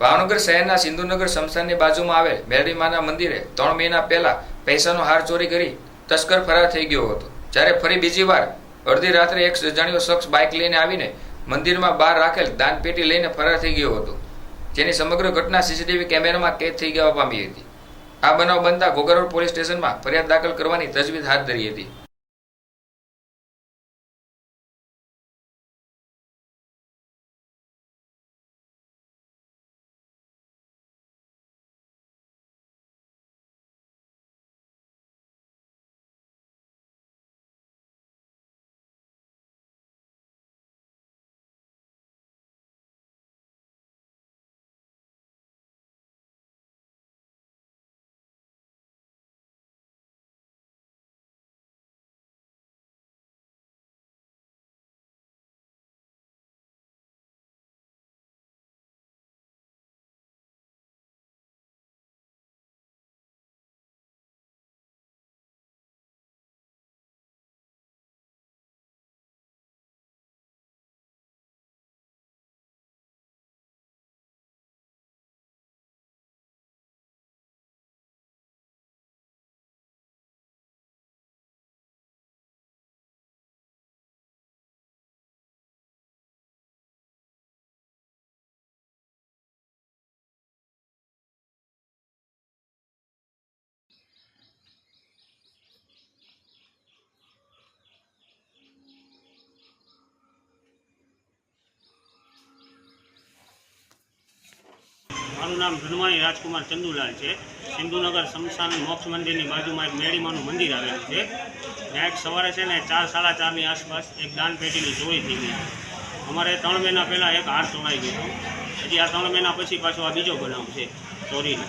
ભાવનગર શહેરના સિંધુનગર શમશાનની બાજુમાં આવેલ મેરડીમાના મંદિરે ત્રણ મહિના પહેલા પૈસાનો હાર ચોરી કરી તસ્કર ફરાર થઈ ગયો હતો. જ્યારે ફરી બીજી વાર અડધી રાત્રે એક અજાણ્યો શખ્સ બાઇક લઈને આવીને મંદિરમાં બહાર રાખેલ દાનપેટી લઈને ફરાર થઈ ગયો હતો. જેની સમગ્ર ઘટના સીસીટીવી કેમેરામાં કેદ થઈ જવા પામી હતી. આ બનાવ બનતા ઘોઘરોડ પોલીસ સ્ટેશનમાં ફરિયાદ દાખલ કરવાની તજવીજ હાથ ધરી હતી. મારું નામ ધનવાણી રાજકુમાર ચંદુલાલ છે. સિંધુનગર શમશાન મોક્ષ મંદિરની બાજુમાં એક મેળીમાનું મંદિર આવેલું છે. ત્યાં એક સવારે છે ને ચાર, સાડા ચારની આસપાસ એક દાન પેટીની ચોરી થઈ ગઈ. અમારે ત્રણ મહિના પહેલાં એક હાર ચોરાઈ ગયો હજી આ ત્રણ મહિના પછી પાછો આ બીજો બનાવ છે ચોરીનો.